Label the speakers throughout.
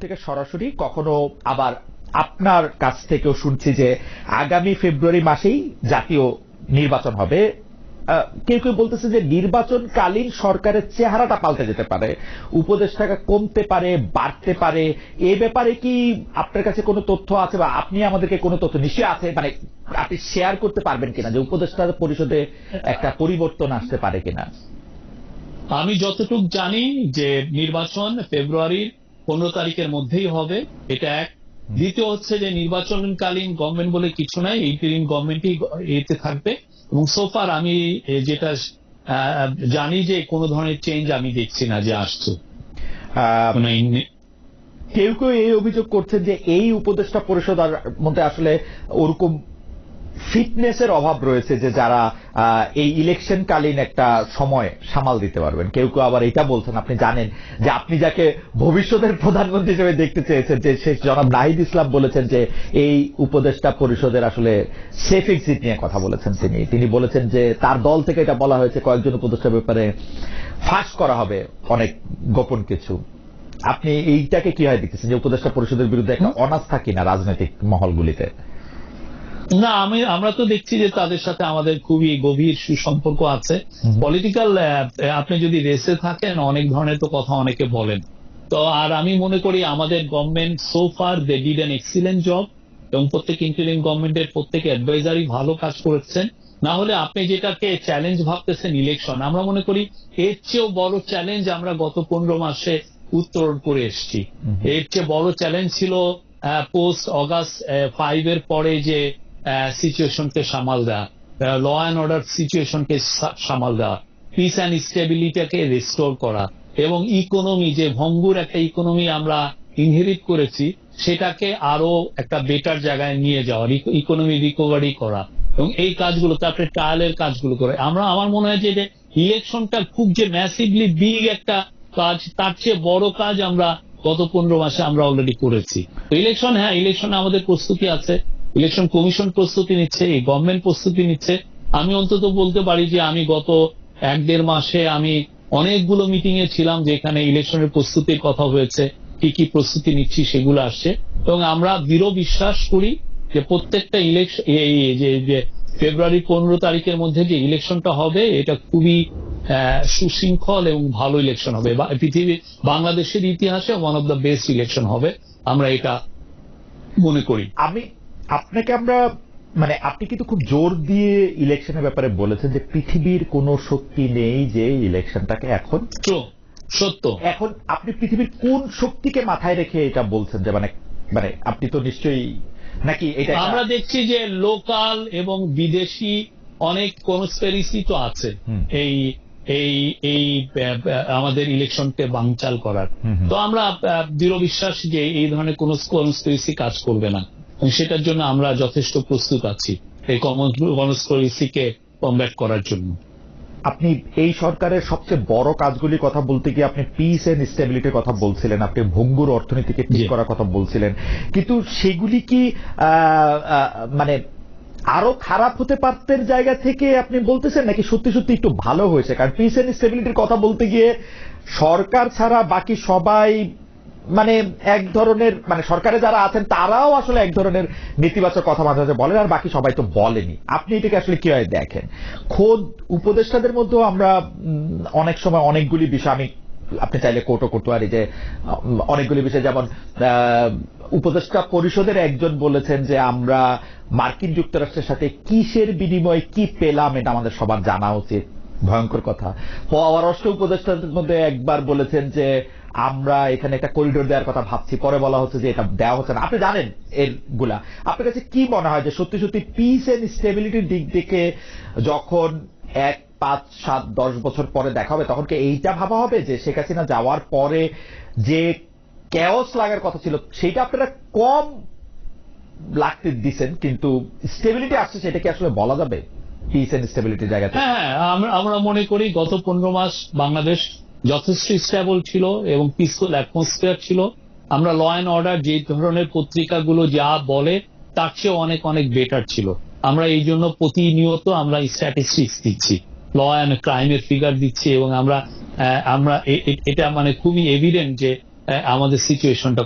Speaker 1: থেকে সরাসরি কখনো আবার আপনার কাছ থেকেও শুনছি যে আগামী ফেব্রুয়ারি মাসেই জাতীয় নির্বাচন হবে। কেউ কেউ বলতেছে যে নির্বাচনকালীন সরকারের চেহারাটা পাল্টে যেতে পারে উপদেষ্টাটা কমতে পারে, বাড়তে পারে। এ ব্যাপারে কি আপনার কাছে কোনো তথ্য আছে বা আপনি আমাদেরকে কোনো তথ্য নিশ্চয়ই আছে? মানে আপনি শেয়ার করতে পারবেন কিনা যে উপদেষ্টা পরিষদে একটা পরিবর্তন আসতে পারে কিনা?
Speaker 2: আমি যতটুক জানি যে নির্বাচন ফেব্রুয়ারির পনেরো তারিখের মধ্যেই হবে। এটা এক। দ্বিতীয় হচ্ছে যে নির্বাচনকালীন গভর্নমেন্ট বলে কিছু নাই ইন্টারিম গভর্নমেন্টই এতে থাকবে। এবং সোফার আমি যেটা জানি যে কোনো ধরনের চেঞ্জ আমি দেখছি না যে আসছে।
Speaker 1: কেউ কেউ এই অভিযোগ করছেন যে এই উপদেষ্টা পরিষদ আর মধ্যে আসলে ওরকম ফিটনেসের অভাব রয়েছে যে যারা এই ইলেকশন কালীন একটা সময় সামাল দিতে পারবেন। কেউ কেউ আবার এটা বলছেন, আপনি জানেন যে আপনি যাকে ভবিষ্যতের প্রধানমন্ত্রী হিসেবে দেখতে চেয়েছেন, যে শেখ জনাব নাহিদ ইসলাম বলেছেন যে এই উপদেষ্টা পরিষদের আসলে সেফ এক্সিট নিয়ে কথা বলেছেন তিনি। তিনি বলেছেন যে তার দল থেকে এটা বলা হয়েছে, কয়েকজন উপদেষ্টার ব্যাপারে ফাঁস করা হবে অনেক গোপন কিছু। আপনি এইটাকে কি হয় দেখতেছেন যে উপদেষ্টা পরিষদের বিরুদ্ধে একটা অনাস্থা কিনা রাজনৈতিক মহলগুলিতে?
Speaker 2: না আমি আমরা তো দেখছি যে তাদের সাথে আমাদের খুবই গভীর সুসম্পর্ক আছে। পলিটিক্যাল আপনি যদি রেসে থাকেন অনেক ধরনের তো কথা অনেকে বলেন। তো আর আমি মনে করি আমাদের government so far they did an excellent job এবং প্রত্যেক ইন্টারিম গভর্নমেন্টের প্রত্যেক অ্যাডভাইজারই ভালো কাজ করেছেন। না হলে আপনি যেটাকে চ্যালেঞ্জ ভাবতেছেন ইলেকশন আমরা মনে করি এর চেয়েও বড় চ্যালেঞ্জ আমরা গত পনেরো মাসে উত্তরণ করে এসেছি। এর চেয়ে বড় চ্যালেঞ্জ ছিল পোস্ট অগাস্ট ফাইভ এর পরে যে সিচুয়েশনকে সামাল দেওয়া ল অ্যান্ড অর্ডার সিচুয়েশনকে সামাল দেওয়া পিস অ্যান্ড স্টেবিলিটিকে রেস্টোর করা। এবং ইকোনমি যে ভঙ্গুর একটা ইকোনমি আমরা ইনহেরিট করেছি, সেটাকে আরও একটা বেটার জায়গায় নিয়ে যাওয়া ইকোনমি রিকভারি করা। এবং এই কাজগুলো তারপরে ট্রায়ালের কাজগুলো করে আমরা, আমার মনে হয় যে ইলেকশনটা খুব যে ম্যাসিভলি বিগ একটা কাজ, তার চেয়ে বড় কাজ আমরা গত পনেরো মাসে আমরা অলরেডি করেছি। তো ইলেকশন হ্যাঁ ইলেকশনে আমাদের প্রস্তুতি আছে। ইলেকশন কমিশন প্রস্তুতি নিচ্ছে, এই গভর্নমেন্ট প্রস্তুতি নিচ্ছে। আমি অন্তত বলতে পারি যে আমি গত এক দেড় মাসে আমি অনেকগুলো মিটিং এ ছিলাম যেখানে ইলেকশনের প্রস্তুতির কথা হয়েছে, কি কি প্রস্তুতি নিচ্ছি সেগুলো আসছে। এবং আমরা দৃঢ় বিশ্বাস করি যে প্রত্যেকটা ইলেকশন এই যে ফেব্রুয়ারি পনেরো তারিখের মধ্যে যে ইলেকশনটা হবে, এটা খুবই সুশৃঙ্খল এবং ভালো ইলেকশন হবে। পৃথিবী, বাংলাদেশের ইতিহাসে one of the best election হবে, আমরা এটা মনে করি।
Speaker 1: আমি আপনাকে আমরা মানে আপনি কিন্তু খুব জোর দিয়ে ইলেকশনের ব্যাপারে বলেছেন যে পৃথিবীর কোনো শক্তি নেই যে ইলেকশনটাকে এখন
Speaker 2: সত্য।
Speaker 1: এখন আপনি পৃথিবীর কোন শক্তিকে মাথায় রেখে এটা বলছেন যে মানে মানে আপনি তো নিশ্চয়ই নাকি এটা
Speaker 2: আমরা দেখছি যে লোকাল এবং বিদেশি অনেক কনস্পেরিসি তো আছে। এই এই এই আমাদের ইলেকশনকে বাংচাল করার। তো আমরা দৃঢ় বিশ্বাস যে এই ধরনের কোন কনস্পেরিসি কাজ করবে না। সেটার জন্য আমরা যথেষ্ট প্রস্তুত আছি এই কনস্পেরিসিকে কমব্যাট করার জন্য।
Speaker 1: আপনি এই সরকারের সবচেয়ে বড় কাজগুলির কথা বলতে গিয়ে আপনি পিস এন্ড স্টেবিলিটির কথা বলছিলেন আপনি ভঙ্গুর অর্থনীতিকে ঠিক করার কথা বলছিলেন। কিন্তু সেগুলি কি মানে আরও খারাপ হতে পারতেন জায়গা থেকে আপনি বলতেছেন নাকি সত্যি সত্যি একটু ভালো হয়েছে? কারণ পিস এন্ড স্টেবিলিটির কথা বলতে গিয়ে সরকার ছাড়া বাকি সবাই মানে এক ধরনের মানে সরকারে যারা আছেন, তারাও আসলে এক ধরনের নেতিবাচক কথা মাঝে মাঝে বলেন, আর বাকি সবাই তো বলেনি। আপনি এটাকে আসলে কীভাবে দেখেন? খোদ উপদেষ্টাদের মধ্যেও আমরা অনেক সময় অনেকগুলি বিষয় আমি, আপনি চাইলে কোর্টও করতে পারি যে অনেকগুলি বিষয় যেমন উপদেষ্টা পরিষদের একজন বলেছেন যে আমরা মার্কিন যুক্তরাষ্ট্রের সাথে কিসের বিনিময়ে কি পেলাম এটা আমাদের সবার জানা উচিত। ভয়ঙ্কর কথা। পররাষ্ট্র উপদেষ্টাদের মধ্যে একবার বলেছেন যে আমরা এখানে একটা করিডোর দেওয়ার কথা ভাবছি পরে বলা হচ্ছে যে এটা দেওয়া হচ্ছে না। আপনি জানেন এরগুলা। আপনার কাছে কি মনে হয় যে সত্যি সত্যি পিস এন্ড স্টেবিলিটির দিক থেকে যখন এক পাঁচ সাত দশ বছর পরে দেখা হবে তখন কি এইটা ভাবা হবে যে শেখ হাসিনা যাওয়ার পরে যে ক্যাওস লাগার কথা ছিল সেটা আপনারা কম লাগতে দিছেন কিন্তু স্টেবিলিটি আসছে সেটা কি আসলে বলা যাবে? পিস এন্ড স্টেবিলিটির জায়গাতে।
Speaker 2: হ্যাঁ হ্যাঁ, আমরা মনে করি গত পনেরো মাস বাংলাদেশ যথেষ্ট স্টেবল ছিল এবং পিসফুল অ্যাটমসফিয়ার ছিল। আমরা ল অ্যান্ড অর্ডার যে ধরনের পত্রিকাগুলো যা বলে, তার চেয়ে অনেক অনেক বেটার ছিল। আমরা এই জন্য প্রতিনিয়ত আমরা স্ট্যাটিস্টিক্স দিচ্ছি। ল অ্যান্ড ক্রাইমের ফিগার দিচ্ছি এবং আমরা আমরা এটা মানে খুবই এভিডেন্ট যে আমাদের সিচুয়েশনটা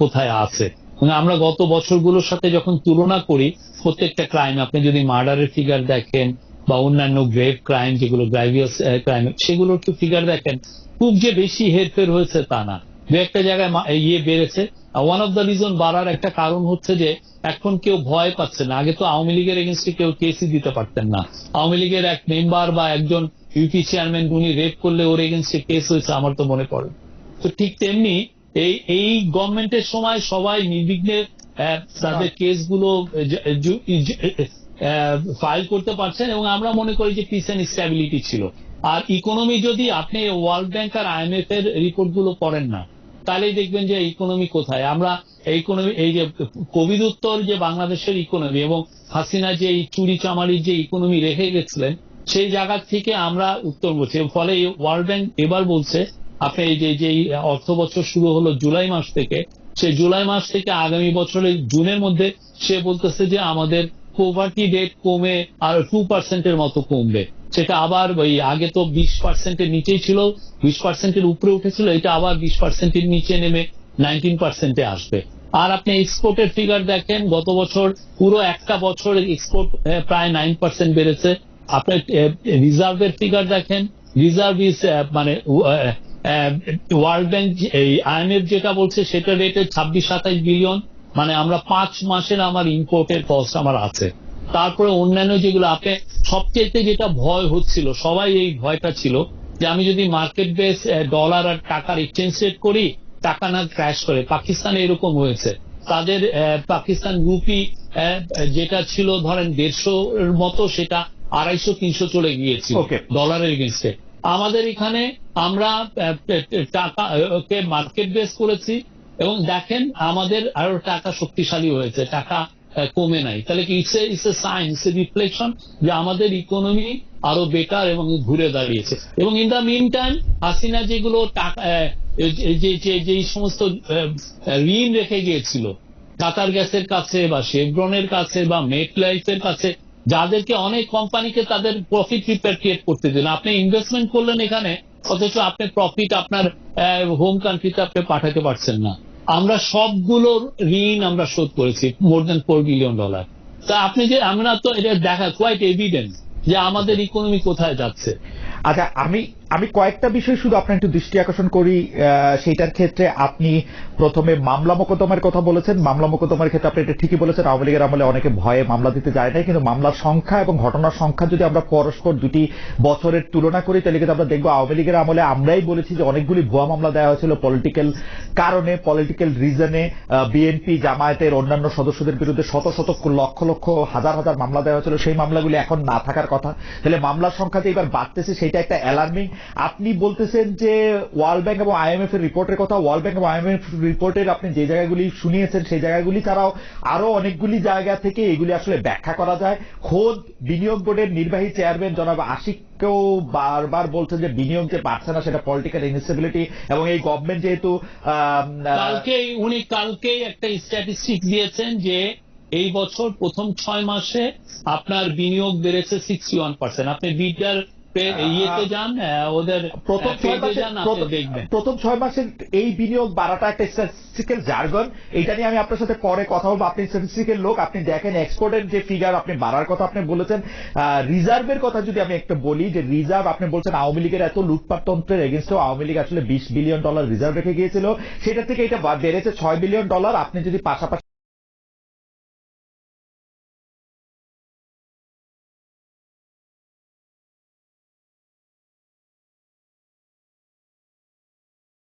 Speaker 2: কোথায় আছে। আমরা গত বছরগুলোর সাথে যখন তুলনা করি, প্রত্যেকটা ক্রাইম আপনি যদি মার্ডারের ফিগার দেখেন বা অন্যান্য গ্রেভ ক্রাইম যেগুলো গ্রাইভিয়াস ক্রাইম সেগুলোর একটু ফিগার দেখেন। খুব যে বেশি হেরফের হয়েছে তা না। দু একটা জায়গায় ইয়ে বেড়েছে। ওয়ান অফ দ্য রিজন বাড়ার একটা কারণ হচ্ছে যে এখন কেউ ভয় পাচ্ছে না। আগে তো আওয়ামী লীগের এগেনস্টে কেউ কেসই দিতে পারতেন না। আওয়ামী লীগের এক মেম্বার বা একজন ইউপি চেয়ারম্যান উনি রেপ করলে ওর এগেনস্টে কেস হয়েছে আমার তো মনে পড়ে। তো ঠিক তেমনি এই এই গভর্নমেন্টের সময় সবাই নির্বিঘ্নে তাদের কেসগুলো ফাইল করতে পারছেন এবং আমরা মনে করি যে পিস এন্ড স্ট্যাবিলিটি ছিল। আর ইকোনমি যদি আপনি ওয়ার্ল্ড ব্যাংক আর আইএমএফ এর রিপোর্টগুলো পড়েন না, তাহলেই দেখবেন যে ইকোনমি কোথায়। আমরা ইকোনমি এই যে কোভিড উত্তর যে বাংলাদেশের ইকোনমি এবং হাসিনা যে এই চুরি চামারির যে ইকোনমি রেখে গেছিলেন, সেই জায়গা থেকে আমরা উত্তর বলছি। ফলে ওয়ার্ল্ড ব্যাংক এবার বলছে, আপনি এই যে যে অর্থ বছর শুরু হলো জুলাই মাস থেকে সে জুলাই মাস থেকে আগামী বছরের জুনের মধ্যে সে বলতেছে যে আমাদের পোভার্টি রেট কমে আর টু পার্সেন্টের মতো কমবে। সেটা আবার ওই আগে তো বিশ পার্সেন্টের নিচেই ছিল, বিশ পার্সেন্টের উপরে উঠেছিল, এটা আবার বিশ পার্সেন্টের নিচে নেমে নাইনটিন পার্সেন্টে আসবে। আর আপনি এক্সপোর্টের ফিগার দেখেন, গত বছর পুরো একটা বছর এক্সপোর্ট প্রায় নাইন পার্সেন্ট বেড়েছে। আপনি রিজার্ভের ফিগার দেখেন রিজার্ভ ইস মানে ওয়ার্ল্ড ব্যাংক এই আইএমএফ যেটা বলছে, সেটা রেটে ছাব্বিশ সাতাইশ বিলিয়ন মানে আমরা পাঁচ মাসের আমার ইম্পোর্টের কস্ট আমার আছে। তারপরে অন্যান্য যেগুলো আপনি সবচেয়ে যেটা ভয় হচ্ছিল সবাই এই ভয়টা ছিল যে আমি যদি মার্কেট বেস ডলার আর টাকার এক্সচেঞ্জ রেট করি টাকা না ক্র্যাশ করে। পাকিস্তানে এরকম হয়েছে। তাদের পাকিস্তান রুপি যেটা ছিল ধরেন দেড়শো এর মতো সেটা আড়াইশো তিনশো চলে গিয়েছিল. ডলারের এগেনস্টে আমাদের এখানে আমরা টাকা কে মার্কেট বেস করেছি। এবং দেখেন আমাদের আরও টাকা শক্তিশালী হয়েছে, টাকা কমে নাই। তাহলে কি it's it's a sign it's a reflection যে আমাদের ইকোনমি আরও বেটার এবং ঘুরে দাঁড়িয়েছে। এবং in the mean time Hasina যেগুলো টাকা যে- সমস্ত ঋণ রেখে গিয়েছিল কাতার গ্যাসের কাছে বা শেভরনের কাছে বা মেট লাইফের কাছে, যাদেরকে অনেক কোম্পানিকে তাদের প্রফিট রিপ্যাট্রিয়েট করতে দিন আপনি ইনভেস্টমেন্ট করলেন এখানে, অথচ আপনি প্রফিট আপনার হোম কান্ট্রিতে আপনি পাঠাতে পারছেন না। আমরা সবগুলো ঋণ আমরা শোধ করেছি more than four billion dollar তা আপনি যে, আমরা তো এটা দেখা কোয়াইট এভিডেন্স যে আমাদের ইকোনমি কোথায় যাচ্ছে।
Speaker 1: আচ্ছা আমি আমি কয়েকটা বিষয় শুধু আপনার একটু দৃষ্টি আকর্ষণ করি সেইটার ক্ষেত্রে আপনি প্রথমে মামলা মোকদ্দমার কথা বলেছেন। মামলা মোকদ্দমার ক্ষেত্রে আপনি এটা ঠিকই বলেছেন। আওয়ামী লীগের আমলে অনেকে ভয়ে মামলা দিতে যায় না কিন্তু মামলার সংখ্যা এবং ঘটনার সংখ্যা যদি আমরা পরস্পর দুটি বছরের তুলনা করি, তাহলে কিন্তু আমরা দেখব আওয়ামী লীগের আমলে আমরাই বলেছি যে অনেকগুলি ভুয়া মামলা দেওয়া হয়েছিল পলিটিক্যাল কারণে পলিটিক্যাল রিজনে বিএনপি জামায়াতের অন্যান্য সদস্যদের বিরুদ্ধে শত শত লক্ষ লক্ষ, হাজার হাজার মামলা দেওয়া হয়েছিল। সেই মামলাগুলি এখন না থাকার কথা। তাহলে মামলার সংখ্যা যে এবার বাড়তেছে সেটা একটা অ্যালার্মিং আপনি বলতেছেন যে ওয়ার্ল্ড ব্যাংক এবং আইএমএফ এর রিপোর্টের কথা ওয়ার্ল্ড ব্যাংক এবং আইএমএফ রিপোর্টের আপনি যে জায়গাগুলি শুনিয়েছেন, সেই জায়গাগুলি ছাড়াও আরও অনেকগুলি জায়গা থেকে এগুলি আসলে ব্যাখ্যা করা যায়। খোদ বিনিয়োগ বোর্ডের নির্বাহী চেয়ারম্যান জনাব আশিককেও বারবার বলছেন যে বিনিয়োগ যে বাড়ছে না, সেটা পলিটিক্যাল ইনস্টেবিলিটি এবং এই গভর্নমেন্ট যেহেতু
Speaker 2: কালকেই, উনি কালকেই একটা স্ট্যাটিস্টিক দিয়েছেন যে এই বছর প্রথম ছয় মাসে আপনার বিনিয়োগ বেড়েছে সিক্সটি ওয়ান পার্সেন্ট আপনি বিটার ইয়েতে যান ওদের
Speaker 1: প্রথম ছয় মাসে প্রথম-
Speaker 2: দেখবেন
Speaker 1: প্রথম ছয় মাসের এই বিনিয়োগ বাড়াটা একটা স্ট্যাটিস্টিক্যাল জার্গন এটা নিয়ে আমি আপনার সাথে পরে কথা বলব। আপনি স্ট্যাটিস্টিক্যাল লোক আপনি দেখেন এক্সপোর্টের যে ফিগার আপনি বাড়ার কথা আপনি বলেছেন। রিজার্ভের কথা যদি আমি একটা বলি যে রিজার্ভ আপনি বলছেন আওয়ামী লীগের এত লুটপাট তন্ত্রের এগেনস্টেও আওয়ামী লীগ আসলে বিশ বিলিয়ন ডলার রিজার্ভ রেখে গিয়েছিল। সেটা থেকে এটা বেড়েছে ছয় বিলিয়ন ডলার আপনি যদি পাশাপাশি